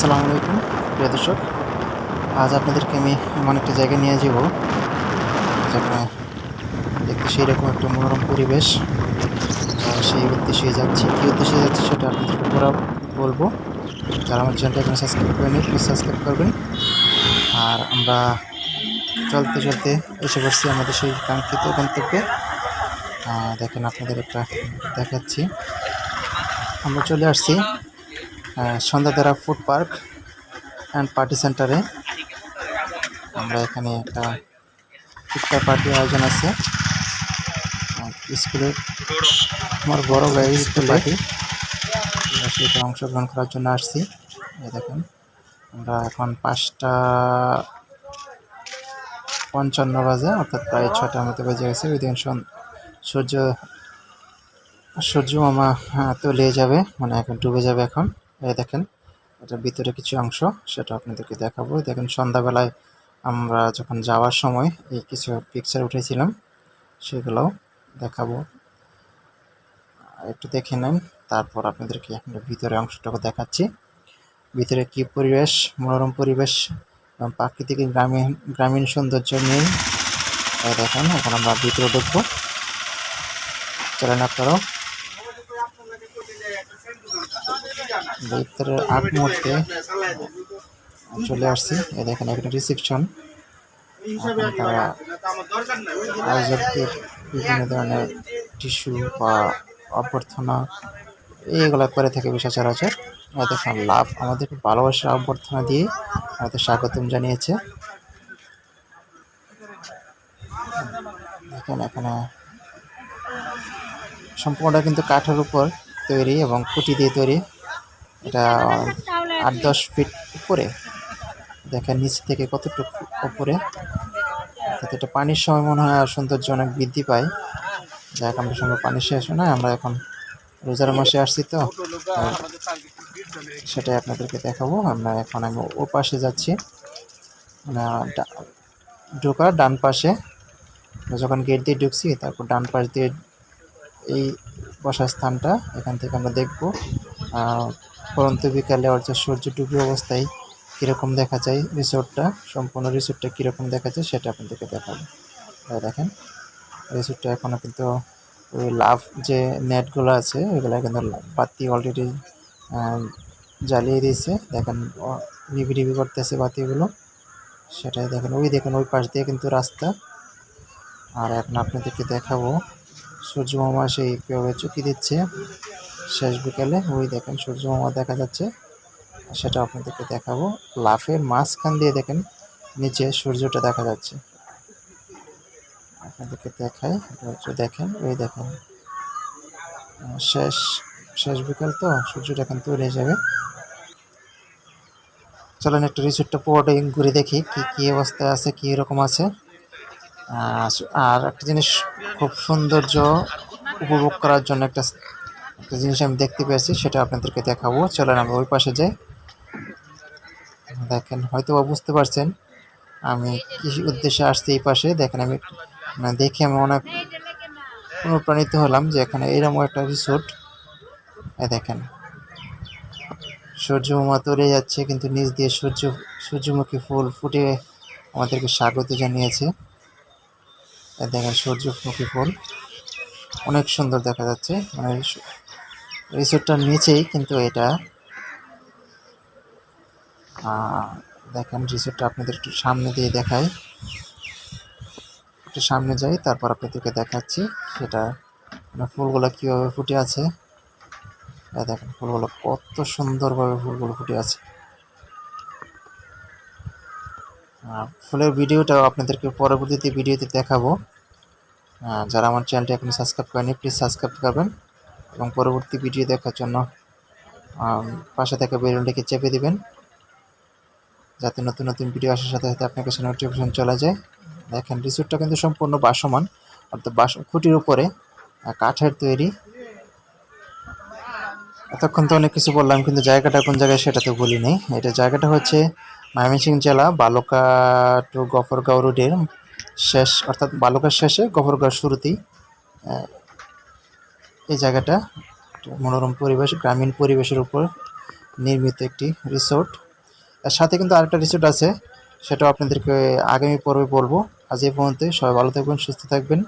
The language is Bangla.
আসসালামু আলাইকুম, প্রিয় দর্শক। আজ আপনাদেরকে আমি এমন একটা জায়গায় নিয়ে যাব, যেখানে দেখতে সেই রকম একটা মনোরম পরিবেশ। সেই উদ্দেশ্যে যাচ্ছি। কী উদ্দেশ্যে যাচ্ছি সেটা আপনাদেরকে পুরো বলব। যারা আমার চ্যানেলটা এখানে সাবস্ক্রাইব করেনি প্লিজ সাবস্ক্রাইব করবেন। আর আমরা চলতে চলতে এসে পড়ছি আমাদের সেই কাঙ্ক্ষিত গন্তব্যে। দেখেন আপনাদের একটা দেখাচ্ছি। আমরা চলে আসছি Sandhyadhara food park and party সেন্টারে আমরা এখানে একটা ইফতার পার্টির আয়োজন আছে। স্কুলের আমার বড় ভাই স্কুল? পার্টি আমরা সেটা অংশগ্রহণ করার জন্য আসছি। দেখেন আমরা এখন পাঁচটা পঞ্চান্ন বাজে অর্থাৎ প্রায় ছটার মতো বেজে গেছে। ওই দিন সূর্য সূর্য মামা আহ, তলিয়ে যাবে মানে এখন ডুবে যাবে এখন। দেখেন এটার ভিতরে কিছু অংশ, সেটা আপনাদেরকে দেখাবো। দেখেন, সন্ধ্যাবেলায় আমরা যখন যাওয়ার সময় এই কিছু পিকচার উঠেছিলাম, সেগুলো দেখাবো। একটু দেখে নেন, তারপর আপনাদেরকে আমরা ভিতরে অংশটুকু দেখাচ্ছি। ভিতরে কি পরিবেশ? মনোরম পরিবেশ এবং প্রাকৃতিক গ্রামীণ গ্রামীণ সৌন্দর্য নিয়ে। এই দেখেন, এখন আমরা ভিতরে ঢুকবো। চলেন আপনারাও। ভিতরে আগ মুহূর্তে চলে আসছি। এই দেখেন, এখানে রিসেপশন তারা আয়োজকদের বিভিন্ন ধরনের টিস্যু বা অভ্যর্থনা, এইগুলো করে থাকে বিষয় সচরাচর। এই দেখেন, লাভ আমাদেরকে ভালোবাসার অভ্যর্থনা দিয়ে আমাদের স্বাগতম জানিয়েছে। দেখেন, এখানে সম্পূর্ণটা কিন্তু কাঠের উপর তৈরি এবং খুঁটি দিয়ে তৈরি। এটা আট দশ ফিট উপরে। দেখেন নিচ থেকে কতটুকু উপরে। অর্থাৎ এটা পানির সময় মনে হয় আর সৌন্দর্য অনেক বৃদ্ধি পায়। যাক আমরা সঙ্গে পানি শেষ নয় আমরা এখন রোজার মাসে আসছি তো। সেটাই আপনাদেরকে দেখাবো। আমরা এখন আমি ও পাশে যাচ্ছি ঢোকার ডান পাশে। যখন গেট দিয়ে ঢুকছি তারপর ডান পাশ দিয়ে এই বসার স্থানটা এখান থেকে আমরা দেখব। পরন্ত বিকালে অর্থাৎ সূর্য ডুবি অবস্থায় কীরকম দেখা যায় রিসোর্টটা সম্পূর্ণ রিসোর্টটা কীরকম দেখা যায় সেটা আপনাদেরকে দেখাবো। দেখেন রিসোর্টটা এখনও কিন্তু ওই লাভ যে নেটগুলো আছে ওইগুলো কিন্তু বাতি অলরেডি জ্বালিয়ে দিয়েছে। দেখেন নিবি নিবি করতেছে বাতিগুলো। সেটাই দেখেন, ওই দেখেন, ওই পাশ দিয়ে কিন্তু রাস্তা। আর এখন আপনাদেরকে দেখাবো সূর্য মামা সেই কীভাবে চুকি দিচ্ছে। শেষ বিকালে ওই দেখেন সূর্য মামা দেখা যাচ্ছে, সেটা আপনাদেরকে দেখাবো। লাফের মাঝখান দিয়ে দেখেন নিচে সূর্যটা দেখা যাচ্ছে। আপনাদেরকে দেখাই দেখেন ওই দেখেন। শেষ শেষ বিকাল তো, সূর্যটা এখন তৈরি হয়ে যাবে। চলেন একটু রিসোর্টটা পুরোটাই ঘুরে দেখি কি কি অবস্থায় আছে, কি রকম আছে। আর একটা জিনিস খুব সৌন্দর্য উপভোগ করার জন্য একটা একটা জিনিস আমি দেখতে পেয়েছি, সেটা আপনাদেরকে দেখাবো। চলেন আমরা ওই পাশে যাই। দেখেন, হয়তো বুঝতে পারছেন, আমি কি উদ্দেশ্যে আসছি এই পাশে। দেখেন, আমি মানে দেখে আমি অনেক অনুপ্রাণিত হলাম যে এখানে এরকম একটা রিসোর্ট দেখেন সূর্যমা তরে যাচ্ছে, কিন্তু নিচ দিয়ে সূর্য, সূর্যমুখী ফুল ফুটে আমাদেরকে স্বাগত জানিয়েছে। দেখেন, সূর্যমুখী ফুল, অনেক সুন্দর দেখা যাচ্ছে। মানে রিসোর্টটার নিচেই, কিন্তু এটা দেখেন রিসোর্টটা আপনাদের একটু সামনে দিয়ে দেখাই। একটু সামনে যাই, তারপর আপনাদেরকে দেখাচ্ছি সেটা মানে ফুলগুলো কীভাবে ফুটে আছে। দেখেন ফুলগুলো কত সুন্দরভাবে ফুলগুলো ফুটে আছে। ফুলের ভিডিওটাও আপনাদেরকে পরবর্তীতে ভিডিওতে দেখাবো। যারা আমার চ্যানেলটি এখন সাবস্ক্রাইব করেনি প্লিজ সাবস্ক্রাইব করবেন। এবং পরবর্তী ভিডিও দেখার জন্য পাশে থাকা বেলুনটিকে চেপে দিবেন, যাতে নতুন নতুন ভিডিও আসার সাথে সাথে আপনার কাছে নোটিফিকেশন চলে যায়। দেখেন রিসোর্টটা কিন্তু সম্পূর্ণ বাসমান অর্থাৎ বাস খুঁটির উপরে কাঠের তৈরি। এতক্ষণ তো অনেক কিছু বললাম, কিন্তু জায়গাটা কোন জায়গায় সেটা তো বলি নেই এটা জায়গাটা হচ্ছে ময়মনসিংহ জেলা বালুকা টু গফরগাঁও রোডের শেষ, অর্থাৎ বালুকার শেষে গফরগাঁও শুরুতেই এই জায়গাটা মনোরম পরিবেশ, গ্রামীণ পরিবেশের উপর নির্মিত একটি রিসোর্ট এর সাথে কিন্তু আরেকটা রিসোর্ট আছে, সেটাও আপনাদেরকে আগামী পর্বে বলব। আজ এই পর্যন্ত সবাই ভালো থাকবেন, সুস্থ থাকবেন।